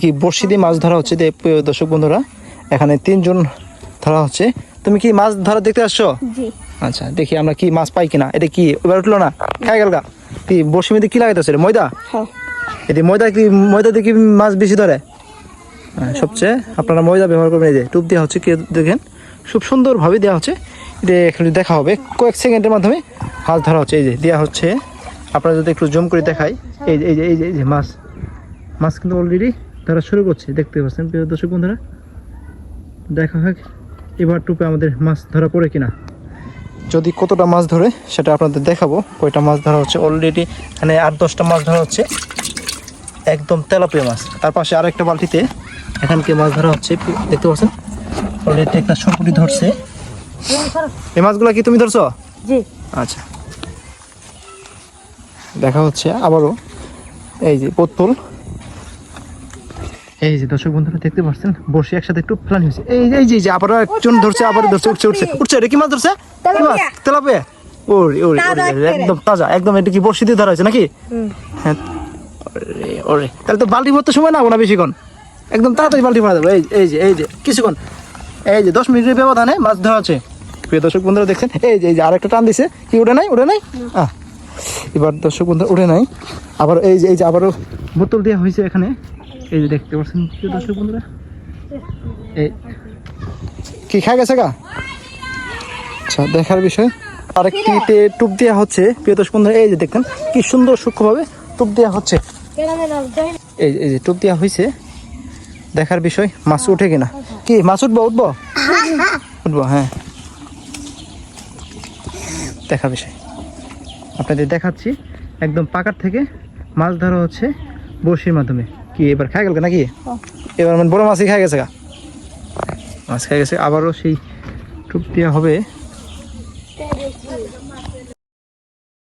কি বড়শি দিয়ে মাছ ধরা হচ্ছে দর্শক বন্ধুরা এখানে তিনজন ধরা হচ্ছে। তুমি কি মাছ ধরা দেখতে আসছো? আচ্ছা দেখি আমরা কি মাছ পাই কিনা। এটা কি এবার উঠল না? খাই গেল গা। কি বড়শি মধ্যে কি লাগাইতেছে? ময়দা? হ্যাঁ। এটি ময়দা কি ময়দা দিয়ে কি মাছ বেশি ধরে? হ্যাঁ, সবচেয়ে আপনারা ময়দা ব্যবহার করবেন। এই যে টুপ দেওয়া হচ্ছে কি দেখেন? খুব সুন্দরভাবে দেওয়া হচ্ছে। এটা এখানে দেখা হবে কয়েক সেকেন্ডের মাধ্যমে মাছ ধরা হচ্ছে। এই যে দেওয়া হচ্ছে। আপনারা যদি একটু জুম করে দেখাই। এই যে এই যে এই যে মাছ। মাছ কিন্তু অলরেডি ধরা শুরু করছে দেখতে পাচ্ছেন প্রিয় দর্শক বন্ধুরা। দেখা হোক এবার টুপে আমাদের মাছ ধরা পড়ে কিনা। যদি কতটা মাছ ধরে সেটা আপনাদের দেখাবো। কয়টা মাছ ধরা হচ্ছে? অলরেডি এখানে আট দশটা মাছ ধরা হচ্ছে। একদম তেলাপিয়া মাছ। তার পাশে আরেকটা বালতিতে এখানকে মাছ ধরা হচ্ছে। দেখতে পাচ্ছেন? অলরেডি একটা সরপুটি ধরছে। এই মাছগুলো কি তুমি ধরছো? জি। আচ্ছা। দেখা হচ্ছে আবারও। এই যে পোতল এই যে দর্শক বন্ধুরা দেখতে পাচ্ছেন বসে একসাথে একটু হয়েছে এই যে এই যে আবার একজন ধরছে আবার ধরছে উঠছে উঠছে উঠছে এটা কি মাছ ধরছে কি মাছ তেলাপিয়া ওরে ওরে একদম তাজা একদম এটা কি দিয়ে ধরা হয়েছে নাকি হ্যাঁ ওরে ওরে তাহলে তো বালতি ভরতে সময় না না বেশিক্ষণ একদম তাড়াতাড়ি বালতি ভরা দেবো এই এই যে এই যে কিছুক্ষণ এই যে দশ মিনিটের ব্যবধানে মাছ ধরা আছে প্রিয় দর্শক বন্ধুরা দেখছেন এই যে এই যে আরেকটা টান দিছে কি উঠে নাই উঠে নাই আহ এবার দর্শক বন্ধুরা উঠে নাই আবার এই যে এই যে আবারও বোতল দেওয়া হয়েছে এখানে এই যে দেখতে পাচ্ছেন দর্শক বন্ধুরা। এই কি খা গেছে গা? আচ্ছা দেখার বিষয়। আরেকটিতে টুপ দেওয়া হচ্ছে, প্রিয় দর্শক বন্ধুরা, এই যে দেখেন, কি সুন্দর সূক্ষ্মভাবে টুপ দেওয়া হচ্ছে। এই এই যে টুপ দেওয়া হয়েছে দেখার বিষয়, মাছ উঠে কিনা? কি, মাছ উঠবো উঠবো? উঠবো হ্যাঁ। দেখার বিষয়। আপনাদের দেখাচ্ছি, একদম পাকার থেকে মাছ ধরা হচ্ছে বড়শির মাধ্যমে। কি এবার খাই গেল নাকি? এবার মানে বড় মাছই খাই গেছে গা। মাছ খাই গেছে আবারও সেই টুপ দেওয়া হবে।